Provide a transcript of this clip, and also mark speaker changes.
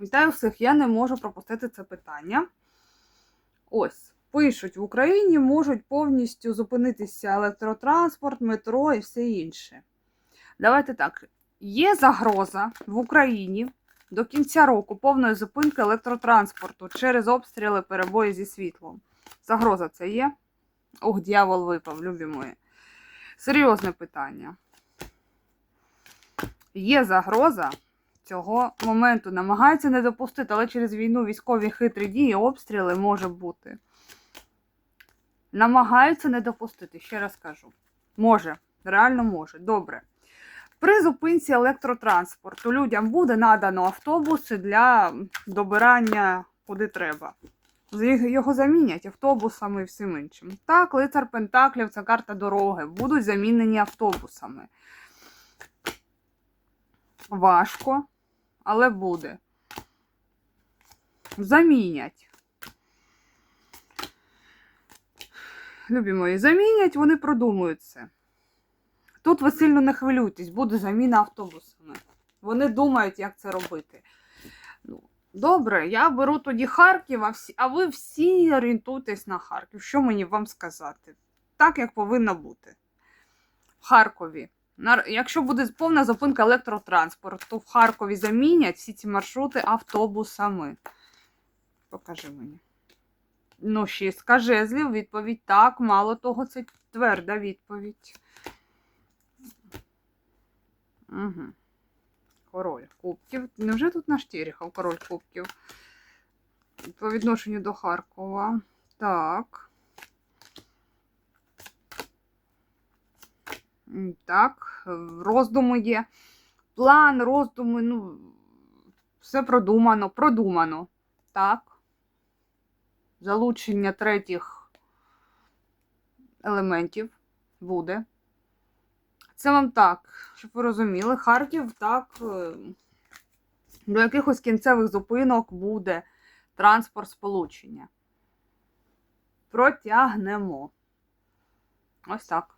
Speaker 1: Вітаю всіх, я не можу пропустити це питання. Ось, пишуть, в Україні можуть повністю зупинитися електротранспорт, метро і все інше. Давайте так. Є загроза в Україні до кінця року повної зупинки електротранспорту через обстріли перебої зі світлом. Загроза це є? Ох, дьявол випав, любі мої. Серйозне питання. Є загроза цього моменту. Намагаються не допустити, але через війну військові хитрі дії, обстріли може бути. Намагаються не допустити, ще раз кажу. Може, реально може. Добре. При зупинці електротранспорту людям буде надано автобуси для добирання куди треба. Його замінять автобусами і всім іншим. Так, лицар Пентаклів, це карта дороги, будуть замінені автобусами. Важко, але буде. Замінять. Любі мої, замінять, вони продумують це. Тут ви сильно не хвилюйтесь, буде заміна автобусами. Вони думають, як це робити. Ну, добре, я беру тоді Харків, а, всі, а ви всі орієнтуйтесь на Харків. Що мені вам сказати? Так, як повинно бути. В Харкові. Якщо буде повна зупинка електротранспорту, в Харкові замінять всі ці маршрути автобусами. Покажи мені. Ну, шістка жезлів, відповідь так. Мало того, це тверда відповідь. Угу. Король кубків. Невже тут наш Терехов, король кубків? По відношенню до Харкова. Так. Так, е, роздуми є. План, роздуми, ну, все продумано, продумано. Так. Залучення третіх елементів буде. Це вам так, щоб ви розуміли, Харків так. е, До якихось кінцевих зупинок буде транспорт сполучення. Протягнемо. Ось так.